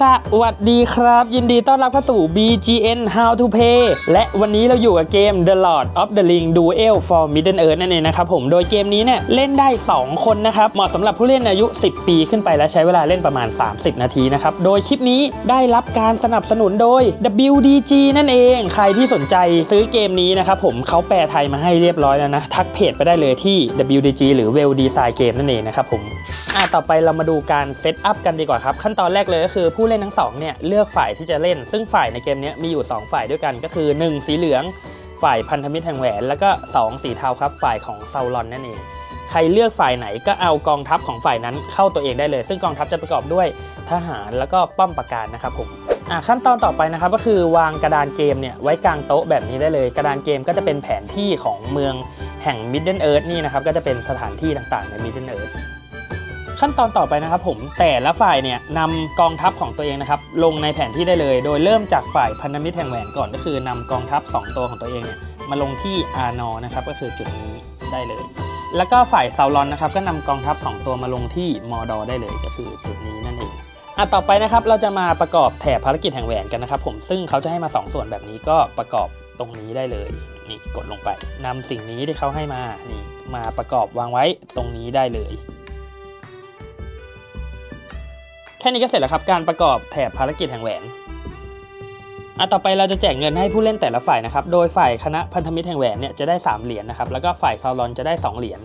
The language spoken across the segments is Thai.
สวัสดีครับ ยินดีต้อนรับเข้าสู่ BGN How to Play และวันนี้เราอยู่กับเกม The Lord of the Ring Duel for Middle Earth นั่นเองนะครับผมโดยเกมนี้เนี่ยเล่นได้ 2 คนนะครับ เหมาะสำหรับผู้เล่นอายุ 10 ปีขึ้นไปและใช้เวลาเล่นประมาณ 30 นาทีนะครับ โดยคลิปนี้ได้รับการสนับสนุนโดย WDG นั่นเอง ใครที่สนใจซื้อเกมนี้นะครับผมเขาแปลไทยมาให้เรียบร้อยแล้วนะ ทักเพจไปได้เลยที่ WDG หรือ Well Design Game นั่นเองนะครับผมอะต่อไปเรามาดูการเซตอัพกันดีกว่าครับขั้นตอนแรกเลยก็คือผู้เล่นทั้งสองเนี่ยเลือกฝ่ายที่จะเล่น ซึ่งฝ่ายในเกมนี้มีอยู่ 2 ฝ่ายด้วยกันก็คือ 1 สีเหลือง ฝ่ายพันธมิตรแห่งแหวน แล้วก็ 2 สีเทาครับฝ่ายของเซาลอนนั่นเองใครเลือกฝ่ายไหนก็เอากองทัพของฝ่ายนั้นเข้าตัวเองได้เลย ซึ่งกองทัพจะประกอบด้วยทหารแล้วก็ป้อมปราการนะครับผมอะขั้นตอนต่อไปนะครับก็คือวางกระดานเกมเนี่ยไว้กลางโต๊ะแบบนี้ได้เลย กระดานเกมก็จะเป็นแผนที่ของเมืองแห่ง Middle Earth นี่นะครับก็จะเป็นสถานที่ต่างๆใน Middle Earth ขั้นตอนต่อไปนะครับผมแต่ละฝ่ายเนี่ยนำกองทัพของตัวเองนะครับลงในแผนที่ได้เลย โดยเริ่มจากฝ่ายพันธมิตรแห่งแหวนก่อนก็คือนำกองทัพ 2 ตัวของตัวเองเนี่ยมาลงที่อานอนะครับก็คือจุดนี้ได้เลย แล้วก็ฝ่ายซาวลอนนะครับก็นำกองทัพ 2 ตัวมาลงที่มอดอได้เลยก็คือจุดนี้นั่นเองอะต่อไปนะครับเราจะมาประกอบแถบภารกิจแห่งแหวนกันนะครับผมซึ่งเขาจะให้มา 2 ส่วนแบบนี้ก็ประกอบตรงนี้ได้เลยนี่กดลงไปนำสิ่งนี้ที่เขาให้มานี่มาประกอบวางไว้ตรงนี้ได้เลย ค่นี้ก็เสร็จแล้วครับการประกอบแถบภารกิจแห่งแหวนอะต่อไปเราจะแจกเงินให้ผู้เล่นแต่ละฝ่ายนะครับ โดยฝ่ายคณะพันธมิตรแห่งแหวนเนี่ยจะได้ 3 เหรียญนะครับ แล้วก็ฝ่ายซาวลอนจะได้ 2 เหรียญ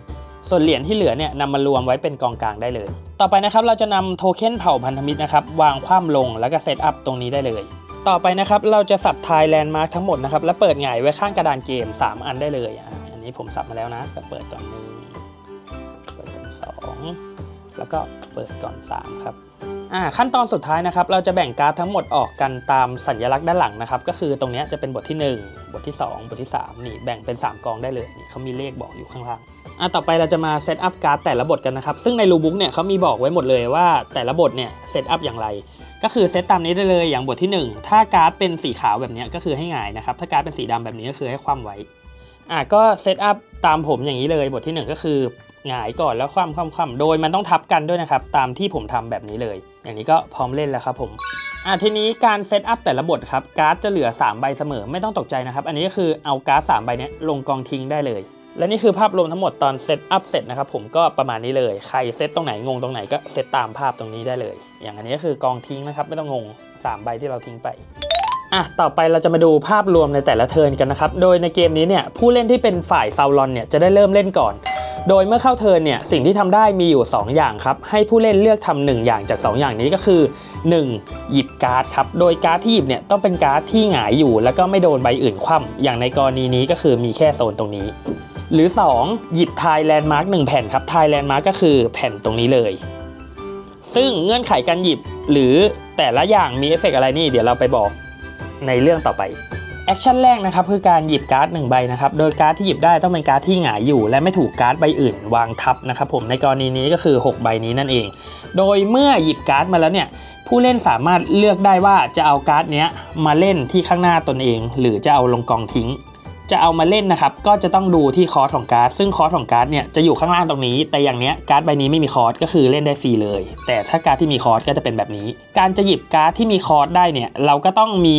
ส่วนเหรียญที่เหลือเนี่ยนำมารวมไว้เป็นกองกลางได้เลย ต่อไปนะครับเราจะนำโทเค็นเผ่าพันธมิตรนะครับวางคว่ำลงแล้วก็เซตอัพตรงนี้ได้เลย ต่อไปนะครับเราจะสับทายแลนด์มาร์คทั้งหมดนะครับแล้วเปิดหงายไว้ข้างกระดานเกม 3 อันได้เลยอ,อันนี้ผมสับมาแล้วนะก็เปิดก่อนหนึ่งเปิดก่อนสองแล้วก็เปิดก่อนสามครับ อ่าขั้นตอนสุดท้ายนะครับเราจะแบ่งการ์ดทั้งหมดออกกันตามสัญลักษณ์ด้านหลังนะครับก็คือตรงนี้จะเป็นบทที่ 1 บทที่ 2 บทที่ 3 นี่แบ่งเป็น 3 กองได้เลยนี่เขามีเลขบอกอยู่ข้างล่างอะต่อไปเราจะมาเซตอัพการ์ดแต่ละบทกันนะครับซึ่งในรูบุ๊กเนี่ยเขามีบอกไว้หมดเลยว่าแต่ละบทเนี่ยเซตอัพอย่างไร ก็คือเซตตามนี้ได้เลยอย่างบทที่ 1 ถ้าการ์ดเป็นสีขาวแบบนี้ก็คือให้หงายนะครับถ้าการ์ดเป็นสีดำแบบนี้ก็คือให้คว่ำไว้อะก็เซตอัพตามผมอย่างนี้เลยบทที่ 1 ก็คือ หงายก่อนแล้วคว่ำคว่ำคว่ำโดยมันต้องทับกันด้วยนะครับ ตามที่ผมทำแบบนี้เลย อย่างนี้ก็พร้อมเล่นแล้วครับผมอะทีนี้การเซตอัพแต่ละบทครับการ์ดจะเหลือ 3 ใบเสมอไม่ต้องตกใจนะครับ อันนี้ก็คือเอาการ์ด3ใบเนี้ยลงกองทิ้งได้เลย และนี่คือภาพรวมทั้งหมดตอนเซตอัพเสร็จนะครับผมก็ประมาณนี้เลยใครเซตตรงไหนงงตรงไหนก็เซตตามภาพตรงนี้ได้เลย อย่างอันนี้ก็คือกองทิ้งนะครับไม่ต้องงง 3 ใบที่เราทิ้งไปอะ ต่อไปเราจะมาดูภาพรวมในแต่ละเทิร์นกันนะครับ โดยในเกมนี้เนี่ยผู้เล่นที่เป็นฝ่ายซาวลอนเนี่ยจะได้เริ่มเล่นก่อน โดยเมื่อเข้าเทิร์นเนี่ยสิ่งที่ทำได้มีอยู่ 2 อย่างครับ ให้ผู้เล่นเลือกทำหนึ่งอย่างจาก 2 อย่างนี้ก็คือ 1. หยิบการ์ดครับ โดยการ์ดที่หยิบเนี่ยต้องเป็นการ์ดที่หงายอยู่ แล้วก็ไม่โดนใบอื่นคว่ำอย่างในกรณีนี้ก็คือมีแค่โซนตรงนี้ หรือ 2. หยิบทายแลนด์มาร์กหนึ่งแผ่นครับทายแลนด์มาร์กก็คือแผ่นตรงนี้เลย ซึ่งเงื่อนไขการหยิบหรือแต่ละอย่างมีเอฟเฟกต์อะไรนี่เดี๋ยวเราไปบอกในเรื่องต่อไป แอคชั่นแรกนะครับคือการหยิบการ์ดหนึ่งใบนะครับโดยการ์ดที่หยิบได้ต้องเป็นการ์ดที่หงายอยู่ และไม่ถูกการ์ดใบอื่นวางทับนะครับผมในกรณีนี้ก็คือ 6 ใบนี้นั่นเอง โดยเมื่อหยิบการ์ดมาแล้วเนี่ยผู้เล่นสามารถเลือกได้ว่าจะเอาการ์ดเนี้ยมาเล่นที่ข้างหน้าตนเอง หรือจะเอาลงกองทิ้ง จะเอามาเล่นนะครับก็จะต้องดูที่คอร์สของการ์ดซึ่งคอร์สของการ์ดเนี่ยจะอยู่ข้างล่างตรงนี้ แต่อย่างเนี้ยการ์ดใบนี้ไม่มีคอร์สก็คือเล่นได้ฟรีเลย แต่ถ้าการ์ดที่มีคอร์สก็จะเป็นแบบนี้ การจะหยิบการ์ดที่มีคอร์สได้เนี่ยเราก็ต้องมี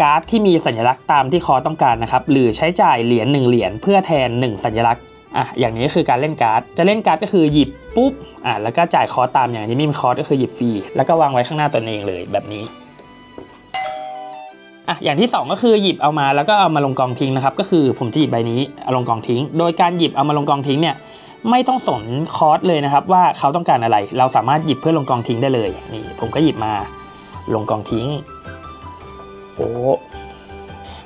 การ์ดที่มีสัญลักษณ์ตามที่คอต้องการนะครับหรือใช้จ่ายเหรียญ1เหรียญเพื่อแทน 1 สัญลักษณ์อะอย่างนี้ก็คือการเล่นการ์ด จะเล่นการ์ดก็คือหยิบปุ๊บอะแล้วก็จ่ายคอตามอย่างนี้ไม่มีคอก็คือหยิบฟรีแล้วก็วางไว้ข้างหน้าตนเองเลยแบบนี้อะอย่างที่ 2 ก็คือหยิบเอามาแล้วก็เอามาลงกองทิ้งนะครับก็คือผมจะหยิบใบนี้เอาลงกองทิ้ง โดยการหยิบเอามาลงกองทิ้งเนี่ยไม่ต้องสนคอสเลยนะครับว่าเขาต้องการอะไร เราสามารถหยิบเพื่อลงกองทิ้งได้เลยนี่ผมก็หยิบมาลงกองทิ้ง โอ้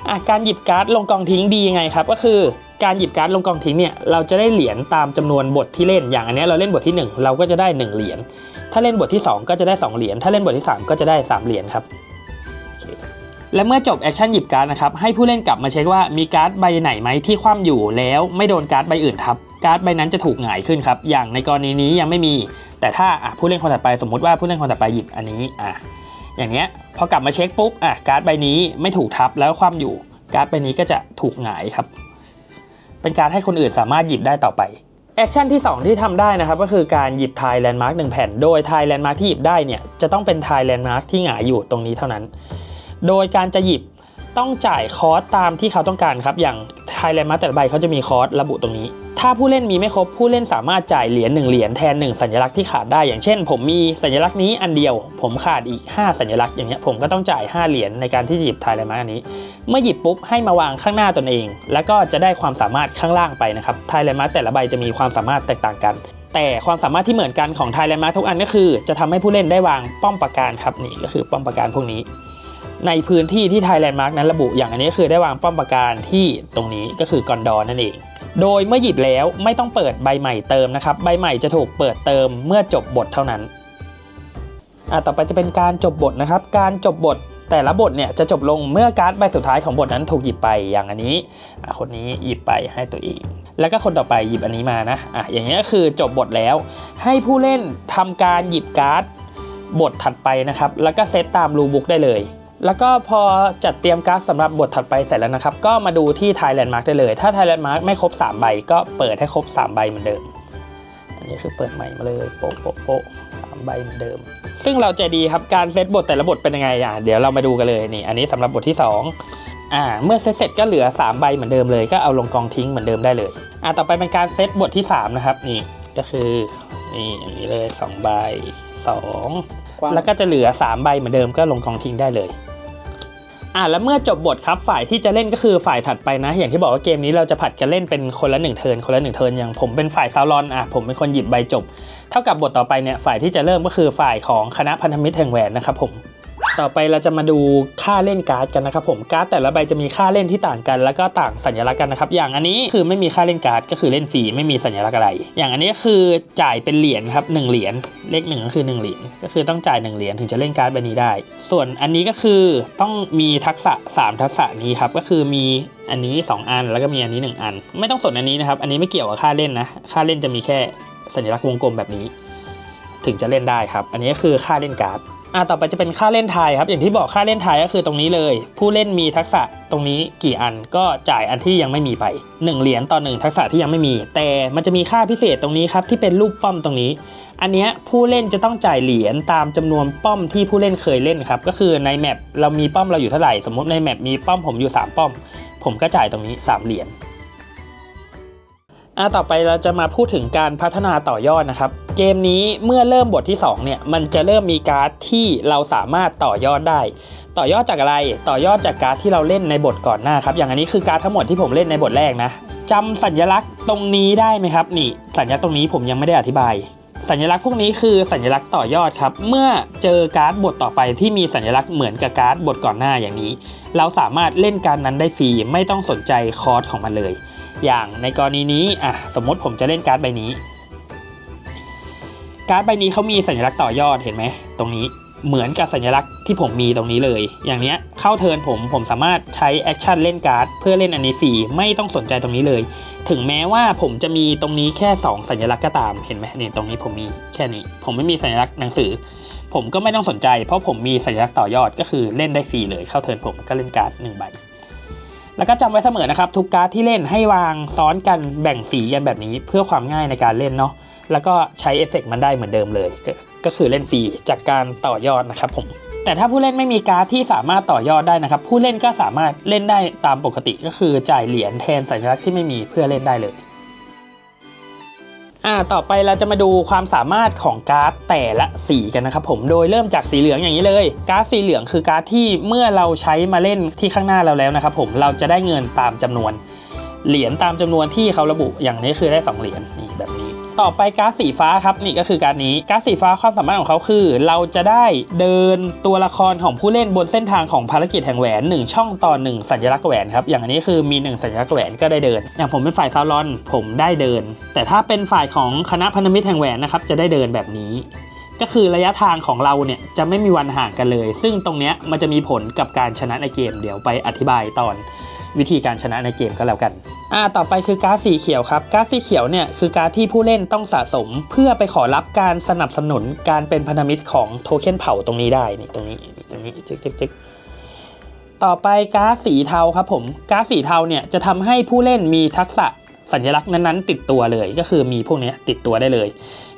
อะการหยิบการ์ดลงกองทิ้งดียังไงครับ ก็คือการหยิบการ์ดลงกองทิ้งเนี่ยเราจะได้เหรียญตามจำนวนบทที่เล่นอย่างอันนี้เราเล่นบทที่ 1 เราก็จะได้ 1 เหรียญถ้าเล่นบทที่ 2 ก็จะได้ 2 เหรียญถ้าเล่นบทที่ 3 ก็จะได้ 3 เหรียญครับและเมื่อจบแอคชั่นหยิบการ์ดนะครับให้ผู้เล่นกลับมาเช็คว่ามีการ์ดใบไหนไหมที่คว่ำอยู่แล้วไม่โดนการ์ดใบอื่นทับการ์ดใบนั้นจะถูกหงายขึ้นครับอย่างในกรณีนี้ยังไม่มี แต่ถ้าผู้เล่นคนถัดไปสมมติว่าผู้เล่นคนถัดไปหยิบอันนี้อะ อย่างเนี้ยพอกลับมาเช็คปุ๊บอะการ์ดใบนี้ไม่ถูกทับแล้วคว่ำอยู่การ์ดใบนี้ก็จะถูกหงายครับ เป็นการให้คนอื่นสามารถหยิบได้ต่อไปแอคชั่นที่ 2 ที่ทำได้นะครับก็คือการหยิบทายแลนด์มาร์กหนึ่งแผ่น โดยทายแลนด์มาร์กที่หยิบได้เนี่ยจะต้องเป็นทายแลนด์มาร์กที่หงายอยู่ตรงนี้เท่านั้น โดยการจะหยิบต้องจ่ายคอร์สตามที่เขาต้องการครับ อย่างทายแลนด์มาร์กแต่ละใบเขาจะมีคอร์สระบุตรงนี้ ถ้าผู้เล่นมีไม่ครบผู้เล่นสามารถจ่ายเหรียญหนึ่งเหรียญแทนหนึ่งสัญลักษณ์ที่ขาดได้ อย่างเช่น ผมมีสัญลักษณ์นี้อันเดียว ผมขาดอีก 5 สัญลักษณ์อย่างเงี้ยผมก็ต้องจ่าย 5 เหรียญในการที่หยิบทายแลนด์มาร์กอันนี้ เมื่อหยิบปุ๊บให้มาวางข้างหน้าตนเอง แล้วก็จะได้ความสามารถข้างล่างไปนะครับทายแลนด์มาร์กแต่ละใบจะมีความสามารถแตกต่างกัน แต่ความสามารถที่เหมือนกันของทายแลนด์มาร์กทุกอันก็คือ จะทำให้ผู้เล่นได้วางป้อมปราการครับนี่ก็คือป้อมปราการพวกนี้ในพื้นที่ที่ไทยแลนด์มาร์กนั้นระบุอย่างอันนี้คือได้วางป้อมปราการที่ตรงนี้ก็คือกอนดอนนั่นเอง โดยเมื่อหยิบแล้วไม่ต้องเปิดใบใหม่เติมนะครับ ใบใหม่จะถูกเปิดเติมเมื่อจบบทเท่านั้นอะต่อไปจะเป็นการจบบทนะครับ การจบบทแต่ละบทเนี่ยจะจบลงเมื่อการ์ดใบสุดท้ายของบทนั้นถูกหยิบไปอย่างอันนี้คนนี้หยิบไปให้ตัวเอง แล้วก็คนต่อไปหยิบอันนี้มานะอะอย่างนี้ก็คือจบบทแล้ว ให้ผู้เล่นทำการหยิบการ์ดบทถัดไปนะครับ แล้วก็เซตตามรูบุ๊กได้เลย แล้วก็พอจัดเตรียมการ์ดสำหรับบทถัดไปเสร็จแล้วนะครับ ก็มาดูที่ Thailand Mark ได้เลย ถ้า Thailand Mark ไม่ครบ 3 ใบ ก็เปิดให้ครบ 3 ใบเหมือนเดิม อันนี้คือเปิดใหม่มาเลยโปะโปะโปะสามใบเหมือนเดิม ซึ่งเราใจดีครับการเซตบทแต่ละบทเป็นยังไงอะเดี๋ยวเรามาดูกันเลยนี่ อันนี้สำหรับบทที่ 2อ่าเมื่อเซตเสร็จก็เหลือ 3 ใบเหมือนเดิมเลย ก็เอาลงกองทิ้งเหมือนเดิมได้เลยอ่าต่อไปเป็นการเซตบทที่ 3 นะครับนี่ก็คือนี่อย่างนี้เลย2ใบ2 แล้วก็จะเหลือ 3 ใบเหมือนเดิมก็ลงกองทิ้งได้เลยอะแล้วเมื่อจบบทครับฝ่ายที่จะเล่นก็คือฝ่ายถัดไปนะ อย่างที่บอกว่าเกมนี้เราจะผัดกันเล่นเป็นคนละหนึ่งเทิร์นคนละหนึ่งเทิร์นอย่างผมเป็นฝ่ายซาวรอนอะผมเป็นคนหยิบใบจบ เท่ากับบทต่อไปเนี่ยฝ่ายที่จะเริ่มก็คือฝ่ายของคณะพันธมิตรแห่งแหวนนะครับผม ต่อไปเราจะมาดูค่าเล่นการ์ดกันนะครับผมการ์ดแต่ละใบจะมีค่าเล่นที่ต่างกัน แล้วก็ต่างสัญลักษณ์กันนะครับอย่างอันนี้คือไม่มีค่าเล่นการ์ดก็คือเล่นฟรีไม่มีสัญลักษณ์อะไร อย่างอันนี้คือจ่ายเป็นเหรียญครับหนึ่งเหรียญเลขหนึ่งก็คือหนึ่งเหรียญก็คือต้องจ่ายหนึ่งเหรียญถึงจะเล่นการ์ดใบนี้ได้ ส่วนอันนี้ก็คือต้องมีทักษะสามทักษะนี้ครับก็คือมีอันนี้สองอันแล้วก็มีอันนี้หนึ่งอัน ไม่ต้องสนอันนี้นะครับ อันนี้ไม่เกี่ยวกับค่าเล่นนะ ค่าเล่นจะมีแค่สัญลักษณ์วงกลมแบบนี้ ถึงจะเล่นได้ครับ อันนี้ก็คือค่าเล่นการ์ด อ่าต่อไปจะเป็นค่าเล่นไทายครับ อย่างที่บอกค่าเล่นไทายก็คือตรงนี้เลย ผู้เล่นมีทักษะตรงนี้กี่อันก็จ่ายอันที่ยังไม่มีไป 1 เหรียญต่อ 1 ทักษะที่ยังไม่มี แต่มันจะมีค่าพิเศษตรงนี้ครับที่เป็นรูปป้อมตรงนี้ อันเนี้ยผู้เล่นจะต้องจ่ายเหรียญตามจำนวนป้อมที่ผู้เล่นเคยเล่นครับก็คือในแมปเรามีป้อมเราอยู่เท่าไหร่สมมติในแมปมีป้อมผมอยู่ 3 ป้อม ผมก็จ่ายตรงนี้ 3 เหรียญ อะต่อไปเราจะมาพูดถึงการพัฒนาต่อยอดนะครับ เกมนี้เมื่อเริ่มบทที่ 2 เนี่ย มันจะเริ่มมีการ์ดที่เราสามารถต่อยอดได้ ต่อยอดจากอะไร ต่อยอดจากการ์ดที่เราเล่นในบทก่อนหน้าครับ อย่างอันนี้คือการ์ดทั้งหมดที่ผมเล่นในบทแรกนะจำสัญลักษณ์ตรงนี้ได้ไหมครับ นี่ สัญลักษณ์ตรงนี้ผมยังไม่ได้อธิบาย สัญลักษณ์พวกนี้คือสัญลักษณ์ต่อยอดครับ เมื่อเจอการ์ดบทต่อไปที่มีสัญลักษณ์เหมือนกับการ์ดบทก่อนหน้าอย่างนี้ เราสามารถเล่นการนั้นได้ฟรีไม่ต้องสนใจคอร์สของมันเลย อย่างในกรณีนี้อะสมมติผมจะเล่นการ์ดใบนี้ การ์ดใบนี้เขามีสัญลักษณ์ต่อยอดเห็นไหมตรงนี้เหมือนกับสัญลักษณ์ที่ผมมีตรงนี้เลย อย่างเนี้ยเข้าเทิร์นผมผมสามารถใช้แอคชั่นเล่นการ์ดเพื่อเล่นอันนี้ฟรีไม่ต้องสนใจตรงนี้เลย ถึงแม้ว่าผมจะมีตรงนี้แค่ 2 สัญลักษณ์ก็ตามเห็นไหมเนี่ยตรงนี้ผมมีแค่นี้ ผมไม่มีสัญลักษณ์หนังสือ ผมก็ไม่ต้องสนใจ เพราะผมมีสัญลักษณ์ต่อยอดก็คือเล่นได้ฟรีเลย เข้าเทิร์นผมก็เล่นการ์ดหนึ่งใบ แล้วก็จำไว้เสมอนะครับทุกการ์ดที่เล่นให้วางซ้อนกันแบ่งสีกันแบบนี้เพื่อความง่ายในการเล่นเนาะแล้วก็ใช้เอฟเฟกต์มันได้เหมือนเดิมเลยก็ก็คือเล่นฟรีจากการต่อยอดนะครับผมแต่ถ้าผู้เล่นไม่มีการ์ดที่สามารถต่อยอดได้นะครับ ผู้เล่นก็สามารถเล่นได้ตามปกติก็คือจ่ายเหรียญแทนสัญลักษณ์ที่ไม่มีเพื่อเล่นได้เลย อ่าต่อไปเราจะมาดูความสามารถของการ์ดแต่ละสีกันนะครับผมโดยเริ่มจากสีเหลืองอย่างนี้เลย การ์ดสีเหลืองคือการ์ดที่เมื่อเราใช้มาเล่นที่ข้างหน้าเราแล้วนะครับผมเราจะได้เงินตามจำนวน เหรียญตามจำนวนที่เขาระบุอย่างนี้คือได้ 2 เหรียญนี่แบบนี้ ต่อไปการ์ดสีฟ้าครับนี่ก็คือการนี้การ์ดสีฟ้าความสามารถของเขาคือ เราจะได้เดินตัวละครของผู้เล่นบนเส้นทางของภารกิจแห่งแหวน 1 ช่องต่อ 1 สัญลักษณ์แหวนครับอย่างอันนี้คือมี 1 สัญลักษณ์แหวนก็ได้เดิน อย่างผมเป็นฝ่ายซาวรอน ผมได้เดิน แต่ถ้าเป็นฝ่ายของคณะพันธมิตรแห่งแหวนนะครับจะได้เดินแบบนี้ก็คือระยะทางของเราเนี่ยจะไม่มีวันห่างกันเลย ซึ่งตรงเนี้ยมันจะมีผลกับการชนะในเกมเดี๋ยวไปอธิบายตอน วิธีการชนะในเกมก็แล้วกันอ่าต่อไปคือการ์ดสีเขียวครับ การ์ดสีเขียวเนี่ยคือการ์ดที่ผู้เล่นต้องสะสม เพื่อไปขอรับการสนับสนุนการเป็นพันธมิตรของโทเค็นเผ่าตรงนี้ได้นี่ตรงนี้ตรงนี้จึ๊กจึ๊กจิกต่อไปการ์ดสีเทาครับผมการ์ดสีเทาเนี่ยจะทำให้ผู้เล่นมีทักษะสัญลักษณ์นั้นๆ ติดตัวเลยก็คือมีพวกนี้ติดตัวได้เลย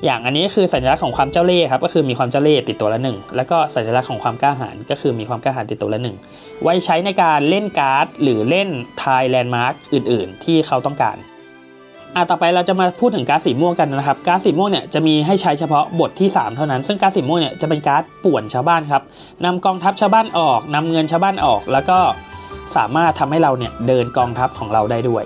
อย่างอันนี้คือสัญลักษณ์ของความเจ้าเล่ห์ครับก็คือมีความเจ้าเล่ห์ติดตัวละหนึ่งแล้วก็สัญลักษณ์ของความกล้าหาญก็คือมีความกล้าหาญติดตัวละหนึ่งไว้ใช้ในการเล่นการ์ด หรือเล่นทายแลนด์มาร์กอื่น ๆ ที่เขาต้องการอะต่อไปเราจะมาพูดถึงการ์ดสีม่วงกันนะครับ การ์ดสีม่วงเนี่ยจะมีให้ใช้เฉพาะบทที่ 3 เท่านั้น ซึ่งการ์ดสีม่วงเนี่ยจะเป็นการ์ดป่วนชาวบ้านครับนำกองทัพชาวบ้านออกนำเงินชาวบ้านออก แล้วก็สามารถทำให้เราเนี่ยเดินกองทัพของเราได้ด้วย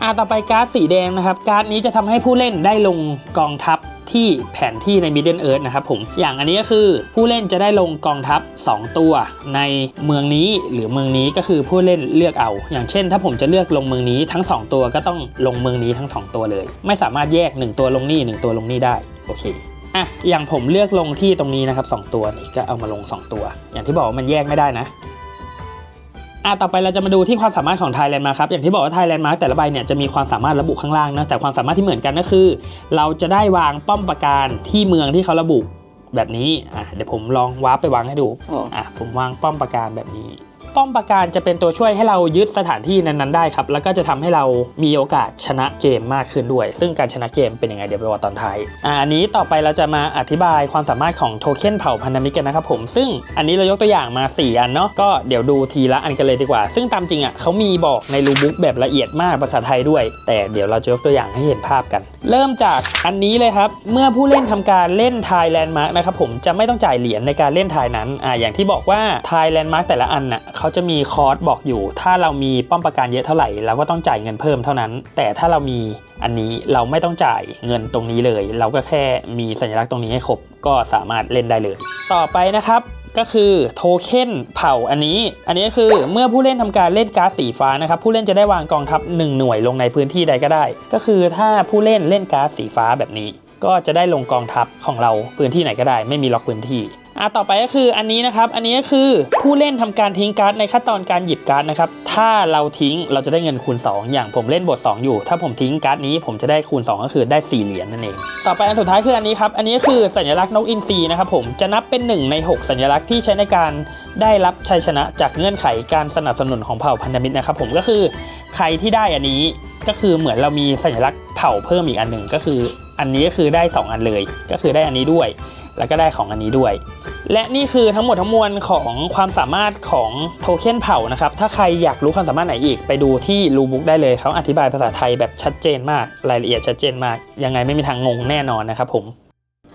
อะต่อไปการ์ดสีแดงนะครับ การ์ดนี้จะทำให้ผู้เล่นได้ลงกองทัพที่แผนที่ใน Middle Earth นะครับผม อย่างอันนี้ก็คือผู้เล่นจะได้ลงกองทัพ 2 ตัว ในเมืองนี้หรือเมืองนี้ก็คือผู้เล่นเลือกเอา อย่างเช่น ถ้าผมจะเลือกลงเมืองนี้ทั้ง 2 ตัวก็ต้องลงเมืองนี้ทั้ง 2 ตัวเลย ไม่สามารถแยก 1 ตัวลงนี่1ตัวลงนี่ได้โอเคอะอย่างผมเลือกลงที่ตรงนี้นะครับสองตัวนี่ก็เอามาลง 2 ตัว อย่างที่บอกมันแยกไม่ได้นะ อะต่อไปเราจะมาดูที่ความสามารถของ Thailand Mark ครับอย่างที่บอกว่า Thailand Mark แต่ละใบเนี่ยจะมีความสามารถระบุข้างล่างนะแต่ความสามารถที่เหมือนกันก็คือ เราจะได้วางป้อมปราการที่เมืองที่เขาระบุแบบนี้อะเดี๋ยวผมลองวาร์ปไปวางให้ดูอะผมวางป้อมปราการแบบนี้ ป้อมปราการจะเป็นตัวช่วยให้เรายึดสถานที่นั้นๆได้ครับ แล้วก็จะทำให้เรามีโอกาสชนะเกมมากขึ้นด้วย ซึ่งการชนะเกมเป็นยังไงเดี๋ยวไปว่าตอนท้ายอ่าอันนี้ต่อไปเราจะมาอธิบายความสามารถของโทเค็นเผ่าพันธมิตรกันนะครับผม ซึ่งอันนี้เรายกตัวอย่างมา 4 อันเนาะ ก็เดี๋ยวดูทีละอันกันเลยดีกว่า ซึ่งตามจริงอะเขามีบอกในรูบุ๊กแบบละเอียดมากภาษาไทยด้วย แต่เดี๋ยวเราจะยกตัวอย่างให้เห็นภาพกัน เริ่มจากอันนี้เลยครับ เมื่อผู้เล่นทำการเล่นทายแลนด์มาร์กนะครับผม จะไม่ต้องจ่ายเหรียญในการเล่นทายนั้น อ่า อย่างที่บอกว่าทายแลนด์มาร์กแต่ละอันน่ะเขาจะมีคอร์สบอกอยู่ ถ้าเรามีป้อมปราการเยอะเท่าไหร่เราก็ต้องจ่ายเงินเพิ่มเท่านั้น แต่ถ้าเรามีอันนี้เราไม่ต้องจ่ายเงินตรงนี้เลย เราก็แค่มีสัญลักษณ์ตรงนี้ให้ครบก็สามารถเล่นได้เลย ต่อไปนะครับก็คือโทเค็นเผ่าอันนี้ อันนี้ก็คือเมื่อผู้เล่นทำการเล่นการ์ดสีฟ้านะครับ ผู้เล่นจะได้วางกองทัพ 1 หน่วยลงในพื้นที่ใดก็ได้ ก็คือถ้าผู้เล่นเล่นการ์ดสีฟ้าแบบนี้ ก็จะได้ลงกองทัพของเราพื้นที่ไหนก็ได้ ไม่มีล็อกพื้นที่ อะต่อไปก็คืออันนี้นะครับ อันนี้ก็คือผู้เล่นทำการทิ้งการ์ดในขั้นตอนการหยิบการ์ดนะครับ ถ้าเราทิ้งเราจะได้เงินคูณ 2 อย่างผมเล่นบท 2 อยู่ ถ้าผมทิ้งการ์ดนี้ผมจะได้คูณ 2 ก็คือได้ 4 เหรียญนั่นเอง ต่อไปอันสุดท้ายคืออันนี้ครับ อันนี้คือสัญลักษณ์นกอินทรีนะครับผม จะนับเป็น 1 ใน 6 สัญลักษณ์ที่ใช้ในการได้รับชัยชนะจากเงื่อนไขการสนับสนุนของเผ่าพันธมิตรนะครับผม ก็คือใครที่ได้อันนี้ก็คือเหมือนเรามีสัญลักษณ์เผ่าเพิ่มอีกอันหนึ่งก็คือ อันนี้ก็คือได้ 2 อันเลย ก็คือได้อันนี้ด้วย แล้วก็ได้ของอันนี้ด้วย และนี่คือทั้งหมดทั้งมวลของความสามารถของโทเค็นเผ่านะครับ ถ้าใครอยากรู้ความสามารถไหนอีกไปดูที่รูบุ๊กได้เลยเขาอธิบายภาษาไทยแบบชัดเจนมาก รายละเอียดชัดเจนมาก ยังไงไม่มีทางงงแน่นอนนะครับผม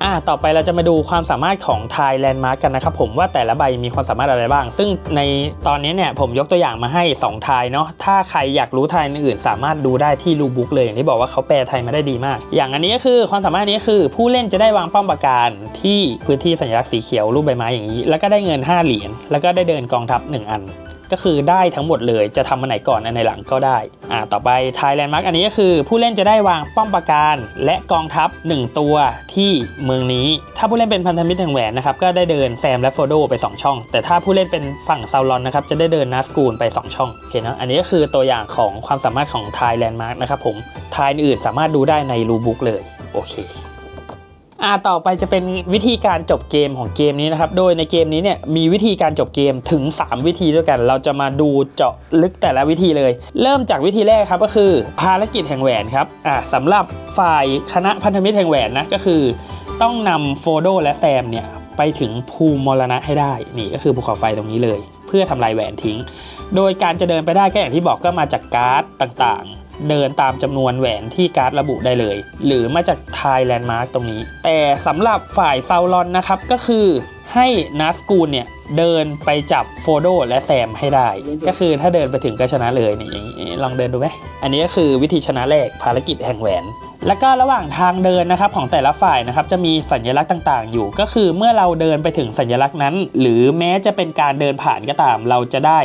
อ่าต่อไปเราจะมาดูความสามารถของทยแลนด์มาร์กกันนะครับผมว่าแต่ละใบมีความสามารถอะไรบ้าง ซึ่งในตอนนี้เนี่ยผมยกตัวอย่างมาให้2ทยเนาะถ้าใครอยากรู้ทายอื่น สามารถดูได้ที่รูบุ๊กเลยอย่างที่บอกว่าเขาแปลไทยมาได้ดีมาก อย่างอันนี้ก็คือความสามารถนี้คือผู้เล่นจะได้วางป้อมปราการที่พื้นที่สัญลักษณ์สีเขียวรูปใบไม้อย่างนี้ แล้วก็ได้เงิน 5 เหรียญแล้วก็ได้เดินกองทัพ1อัน ก็คือได้ทั้งหมดเลยจะทำอันไหนก่อนอันไหนหลังก็ได้อ่าต่อไปไทยแลนด์มาร์กอันนี้ก็คือ ผู้เล่นจะได้วางป้อมปราการ และกองทัพ 1 ตัวที่เมืองนี้ ถ้าผู้เล่นเป็นพันธมิตรแห่งแหวนนะครับก็ได้เดินแซมและโฟโดไป 2 ช่อง แต่ถ้าผู้เล่นเป็นฝั่งซาวลอนนะครับจะได้เดินนัสกูลไป 2 ช่องโอเคนะอันนี้ก็คือตัวอย่างของความสามารถของไทยแลนด์มาร์กนะครับผมไทยอื่นสามารถดูได้ในรูบุ๊กเลยโอเค อ่าต่อไปจะเป็นวิธีการจบเกมของเกมนี้นะครับ โดยในเกมนี้เนี่ยมีวิธีการจบเกมถึง 3 วิธีด้วยกัน เราจะมาดูเจาะลึกแต่ละวิธีเลย เริ่มจากวิธีแรกครับก็คือภารกิจแห่งแหวนครับอ่าสำหรับฝ่ายคณะพันธมิตรแห่งแหวนนะก็คือ ต้องนำโฟโดและแซมเนี่ยไปถึงภูมิมรณะให้ได้นี่ก็คือภูเขาไฟตรงนี้เลย เพื่อทำลายแหวนทิ้ง โดยการจะเดินไปได้ก็อย่างที่บอกก็มาจากการ์ดต่างๆ เดินตามจำนวนแหวนที่การ์ดระบุได้เลย หรือมาจากไทยแลนด์มาร์กตรงนี้ แต่สำหรับฝ่ายซาวลอนนะครับก็คือให้นัสกูลเนี่ยเดินไปจับโฟโดและแซมให้ได้ ก็คือถ้าเดินไปถึงก็ชนะเลยนี่อย่างนี้ลองเดินดูไหมอันนี้ก็คือวิธีชนะแรกภารกิจแห่งแหวน แล้วก็ระหว่างทางเดินนะครับของแต่ละฝ่ายนะครับจะมีสัญลักษณ์ต่างๆ อยู่ ก็คือเมื่อเราเดินไปถึงสัญลักษณ์นั้น หรือแม้จะเป็นการเดินผ่านก็ตาม เราจะได้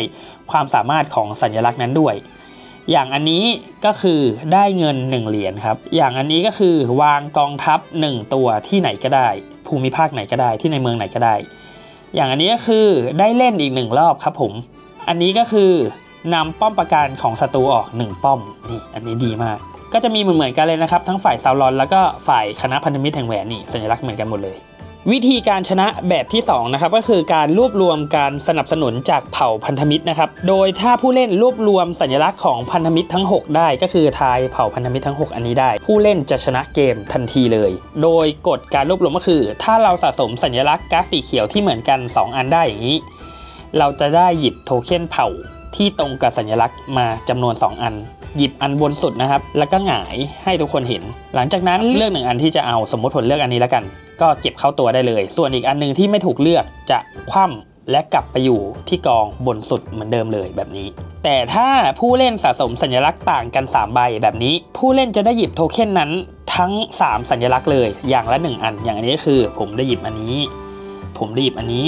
ความสามารถของสัญลักษณ์นั้นด้วย อย่างอันนี้ก็คือได้เงิน 1 เหรียญครับ อย่างอันนี้ก็คือวางกองทัพ 1 ตัวที่ไหนก็ได้ ภูมิภาคไหนก็ได้ที่ในเมืองไหนก็ได้ อย่างอันนี้ก็คือได้เล่นอีกหนึ่งรอบครับผม อันนี้ก็คือนำป้อมปราการของศัตรูออก 1 ป้อมนี่อันนี้ดีมาก ก็จะมีเหมือนๆกันเลยนะครับ ทั้งฝ่ายซาวลอนแล้วก็ฝ่ายคณะพันธมิตรแห่งแหวนนี่สัญลักษณ์เหมือนกันหมดเลย วิธีการชนะแบบที่2นะครับก็คือการรวบรวมการสนับสนุนจากเผ่าพันธมิตรนะครับ โดยถ้าผู้เล่นรวบรวมสัญลักษณ์ของพันธมิตรทั้ง 6 ได้ ก็คือทายเผ่าพันธมิตรทั้ง 6 อันนี้ได้ ผู้เล่นจะชนะเกมทันทีเลย โดยกฎการรวบรวมก็คือ ถ้าเราสะสมสัญลักษณ์ก๊าซสีเขียวที่เหมือนกัน 2 อันได้อย่างนี้ เราจะได้หยิบโทเค็นเผ่าที่ตรงกับสัญลักษณ์มาจำนวน 2 อัน หยิบอันบนสุดนะครับ แล้วก็หงายให้ทุกคนเห็น หลังจากนั้นเลือกหนึ่งอันที่จะเอาสมมติผลเลือกอันนี้แล้วกัน ก็เก็บเข้าตัวได้เลย ส่วนอีกอันหนึงที่ไม่ถูกเลือกจะคว่ำและกลับไปอยู่ที่กองบนสุดเหมือนเดิมเลยแบบนี้ แต่ถ้าผู้เล่นสะสมสัญลักษณ์ต่างกัน 3 ใบแบบนี้ ผู้เล่นจะได้หยิบโทเค็นนั้นทั้ง 3 สัญลักษณ์เลย อย่างละ 1 อัน อย่างอันนี้ก็คือ ผมได้หยิบอันนี้ ผมได้หยิบอันนี้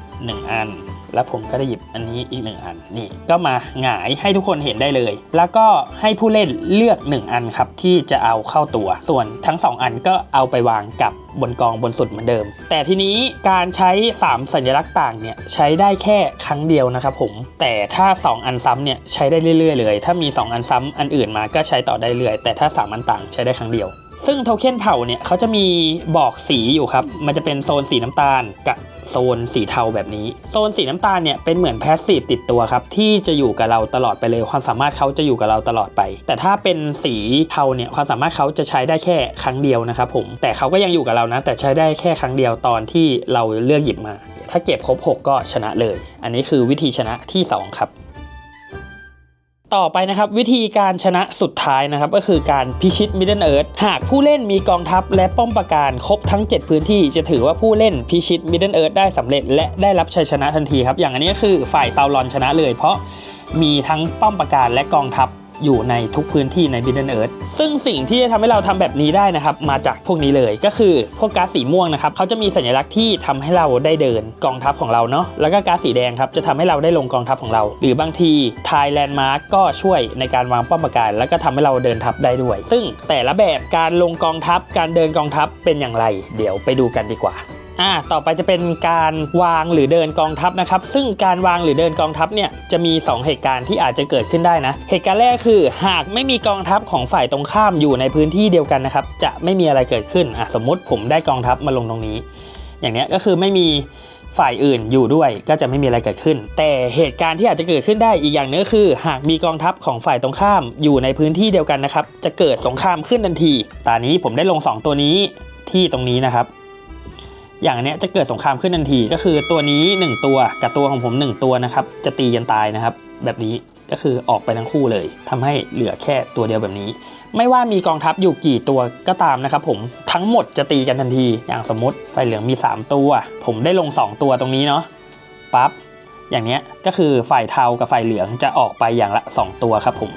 1 อัน แล้วผมก็ได้หยิบอันนี้อีกหนึ่งอันนี่ก็มาหงายให้ทุกคนเห็นได้เลย แล้วก็ให้ผู้เล่นเลือก 1 อันครับที่จะเอาเข้าตัว ส่วนทั้ง 2 อันก็เอาไปวางกับบนกองบนสุดเหมือนเดิม แต่ทีนี้การใช้ 3 สัญลักษณ์ต่างเนี่ยใช้ได้แค่ครั้งเดียวนะครับผมแต่ถ้า 2 อันซ้ำเนี่ยใช้ได้เรื่อยๆเลย ถ้ามี 2 อันซ้ำอันอื่นมาก็ใช้ต่อได้เรื่อยแต่ถ้า 3 อันต่างใช้ได้ครั้งเดียว ซึ่งโทเค็นเผ่าเนี่ยเขาจะมีบอกสีอยู่ครับ มันจะเป็นโซนสีน้ำตาลกับโซนสีเทาแบบนี้ โซนสีน้ำตาลเนี่ยเป็นเหมือนแพสซีฟติดตัวครับ ที่จะอยู่กับเราตลอดไปเลย ความสามารถเขาจะอยู่กับเราตลอดไป แต่ถ้าเป็นสีเทาเนี่ยความสามารถเขาจะใช้ได้แค่ครั้งเดียวนะครับผมแต่เขาก็ยังอยู่กับเรานะ แต่ใช้ได้แค่ครั้งเดียวตอนที่เราเลือกหยิบมา ถ้าเก็บครบ 6 ก็ชนะเลย อันนี้คือวิธีชนะที่ 2 ครับ ต่อไปนะครับวิธีการชนะสุดท้ายนะครับก็คือการพิชิตมิดเดิลเอิร์ธหากผู้เล่นมีกองทัพและป้อมปราการครบทั้ง 7 พื้นที่จะถือว่าผู้เล่นพิชิตมิดเดิลเอิร์ธได้สำเร็จ และได้รับชัยชนะทันทีครับอย่างอันนี้ก็คือฝ่ายซาวรอนชนะเลย เพราะมีทั้งป้อมปราการและกองทัพ อยู่ในทุกพื้นที่ใน m i d d l e Earth ซึ่งสิ่งที่จะทำให้เราทำแบบนี้ได้นะครับ มาจากพวกนี้เลยก็คือพวกก๊าซสีม่วงนะครับเขาจะมีสัญลักษณ์ที่ทำให้เราได้เดินกองทัพของเราเนาะแล้วก็ก๊าซสีแดงครับจะทำให้เราได้ลงกองทัพของเรา หรือบางทีทายแลนด์มาร์กก็ช่วยในการวางป้อมปราการ แล้วก็ทำให้เราเดินทัพได้ด้วย ซึ่งแต่ละแบบการลงกองทัพการเดินกองทัพเป็นอย่างไร เดี๋ยวไปดูกันดีกว่า อ่าต่อไปจะเป็นการวางหรือเดินกองทัพนะครับ ซึ่งการวางหรือเดินกองทัพเนี่ยจะมี 2 เหตุการณ์ที่อาจจะเกิดขึ้นได้นะ เหตุการณ์แรกคือ หากไม่มีกองทัพของฝ่ายตรงข้ามอยู่ในพื้นที่เดียวกันนะครับจะไม่มีอะไรเกิดขึ้นอะสมมติผมได้กองทัพมาลงตรงนี้ อย่างเนี้ยก็คือไม่มีฝ่ายอื่นอยู่ด้วยก็จะไม่มีอะไรเกิดขึ้น แต่เหตุการณ์ที่อาจจะเกิดขึ้นได้อีกอย่างหนึงคือ หากมีกองทัพของฝ่ายตรงข้ามอยู่ในพื้นที่เดียวกันนะครับจะเกิดสงครามขึ้นทันทีตอนนี้ผมได้ลง 2 ตัวนี้ที่ตรงนี้นะครับ อย่างเนี้ยจะเกิดสงครามขึ้นทันที ก็คือตัวนี้ 1 ตัวกับตัวของผม 1 ตัวนะครับ จะตีกันตายนะครับ แบบนี้ก็คือออกไปทั้งคู่เลยทำให้เหลือแค่ตัวเดียวแบบนี้ ไม่ว่ามีกองทัพอยู่กี่ตัวก็ตามนะครับผมทั้งหมดจะตีกันทันที อย่างสมมติไฟเหลืองมี 3 ตัว ผมได้ลง 2 ตัวตรงนี้เนาะปั๊บอย่างเนี้ยก็คือฝ่ายเทากับฝ่ายเหลืองจะออกไปอย่างละ 2 ตัวครับผม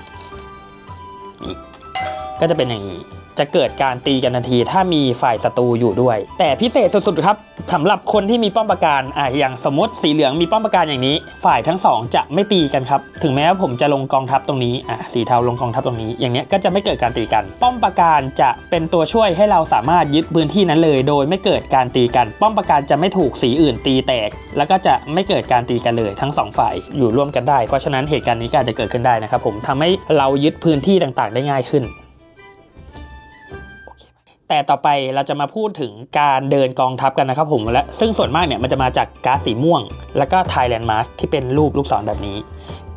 ก็จะเป็นอย่างนี้ จะเกิดการตีกันทันที ถ้ามีฝ่ายศัตรูอยู่ด้วย แต่พิเศษสุดๆครับสำหรับคนที่มีป้อมปราการอะอย่างสมมติสีเหลืองมีป้อมปราการอย่างนี้ ฝ่ายทั้งสองจะไม่ตีกันครับถึงแม้ว่าผมจะลงกองทัพตรงนี้อะสีเทาลงกองทัพตรงนี้ อย่างเนี้ยก็จะไม่เกิดการตีกัน ป้อมปราการจะเป็นตัวช่วยให้เราสามารถยึดพื้นที่นั้นเลย โดยไม่เกิดการตีกัน ป้อมปราการจะไม่ถูกสีอื่นตีแตก แล้วก็จะไม่เกิดการตีกันเลยทั้งสองฝ่ายอยู่ร่วมกันได้เพราะฉะนั้นเหตุการณ์นี้ก็อาจจะเกิดขึ้นได้นะครับผมทำให้เรายึดพื้นที่ต่างๆ ได้ง่ายขึ้น แต่ต่อไปเราจะมาพูดถึงการเดินกองทัพกันนะครับผมและซึ่งส่วนมากเนี่ยมันจะมาจากก๊าซสีม่วง แล้วก็ไทยแลนด์มาร์ที่เป็นรูปลูกศรแบบนี้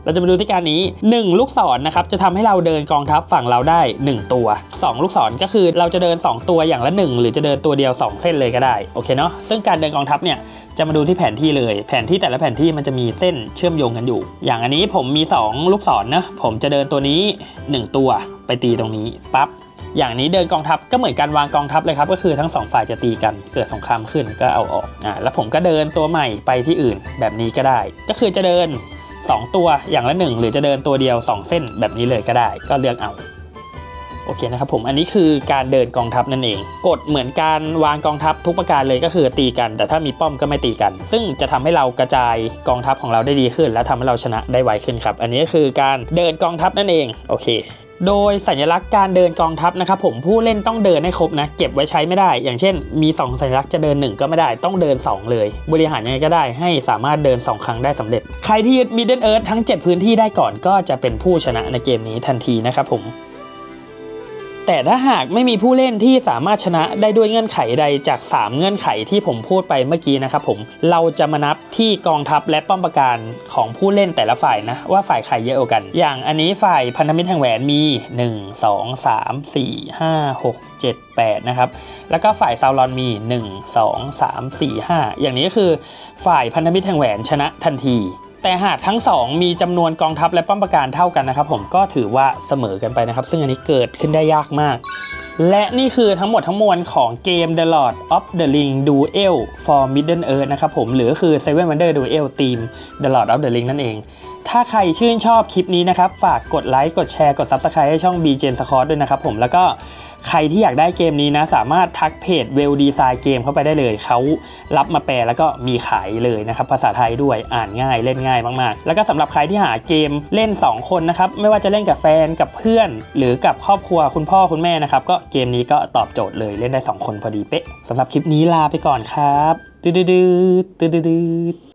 เราจะมาดูที่การนี้ 1 ลูกศรนะครับจะทำให้เราเดินกองทัพฝั่งเราได้ 1 ตัว 2 ลูกศรก็คือเราจะเดิน 2 ตัวอย่างละ 1 หรือจะเดินตัวเดียว 2 เส้นเลยก็ได้โอเคเนาะซึ่งการเดินกองทัพเนี่ยจะมาดูที่แผนที่เลย แผนที่แต่ละแผนที่มันจะมีเส้นเชื่อมโยงกันอยู่ อย่างอันนี้ผมมี 2 ลูกศรนะผมจะเดินตัวนี้ 1 ตัวไปตีตรงนี้ปั๊บ อย่างนี้เดินกองทัพก็เหมือนการวางกองทัพเลยครับ ก็คือทั้งสองฝ่ายจะตีกันเกิดสงครามขึ้นก็เอาออกอ่าแล้วผมก็เดินตัวใหม่ไปที่อื่นแบบนี้ก็ได้ ก็คือจะเดิน 2 ตัวอย่างละ 1 หรือจะเดินตัวเดียว 2 เส้นแบบนี้เลยก็ได้ ก็เลือกเอาโอเคนะครับผมอันนี้คือการเดินกองทัพนั่นเอง กฎเหมือนการวางกองทัพทุกประการเลยก็คือตีกัน แต่ถ้ามีป้อมก็ไม่ตีกัน ซึ่งจะทำให้เรากระจายกองทัพของเราได้ดีขึ้น และทำให้เราชนะได้ไวขึ้นครับ อันนี้ก็คือการเดินกองทัพนั่นเองโอเค โดยสัญลักษณ์การเดินกองทัพนะครับผมผู้เล่นต้องเดินให้ครบนะเก็บไว้ใช้ไม่ได้ อย่างเช่น มี 2 สัญลักษณ์จะเดิน 1 ก็ไม่ได้ต้องเดิน 2 เลย บริหารยังไงก็ได้ให้สามารถเดิน 2 ครั้งได้สำเร็จ ใครที่ยึดมิดเดิลเอิร์ธทั้ง 7 พื้นที่ได้ก่อนก็จะเป็นผู้ชนะในเกมนี้ทันทีนะครับผม แต่ถ้าหากไม่มีผู้เล่นที่สามารถชนะได้ด้วยเงื่อนไขใดจาก 3 เงื่อนไขที่ผมพูดไปเมื่อกี้นะครับผมเราจะมานับที่กองทัพและป้อมปราการของผู้เล่นแต่ละฝ่ายนะว่าฝ่ายใครเยอะกว่ากัน อย่างอันนี้ฝ่ายพันธมิตรแห่งแหวนมี 1 2 3 4 5 6 7 8นะครับแล้วก็ฝ่ายซาวรอนมี 1 2 3 4 5 อย่างนี้ก็คือฝ่ายพันธมิตรแห่งแหวนชนะทันที แต่หากทั้งสองมีจำนวนกองทัพและป้อมปราการเท่ากันนะครับ ผมก็ถือว่าเสมอกันไปนะครับ ซึ่งอันนี้เกิดขึ้นได้ยากมาก และนี่คือทั้งหมดทั้งมวลของเกม The Lord of the Ring Duel for Middle Earth นะครับผมหรือคือ Seven Wonder Duel Team The Lord of the Ring นั่นเอง ถ้าใครชื่นชอบคลิปนี้นะครับ ฝากกดไลค์กดแชร์กด Subscribe ให้ช่อง b g n s c o r t ด้วยนะครับผมแล้วก็ ใครที่อยากได้เกมนี้นะ สามารถทักเพจ Well Design Game เข้าไปได้เลย เขารับมาแปลแล้วก็มีขายเลยนะครับ ภาษาไทยด้วยอ่านง่ายเล่นง่ายมากๆ แล้วก็สำหรับใครที่หาเกมเล่น 2 คนนะครับ ไม่ว่าจะเล่นกับแฟนกับเพื่อน หรือกับครอบครัวคุณพ่อคุณแม่นะครับ ก็เกมนี้ก็ตอบโจทย์เลยเล่นได้ 2 คนพอดีเป๊ะสำหรับคลิปนี้ลาไปก่อนครับดืดดืดดืดดืด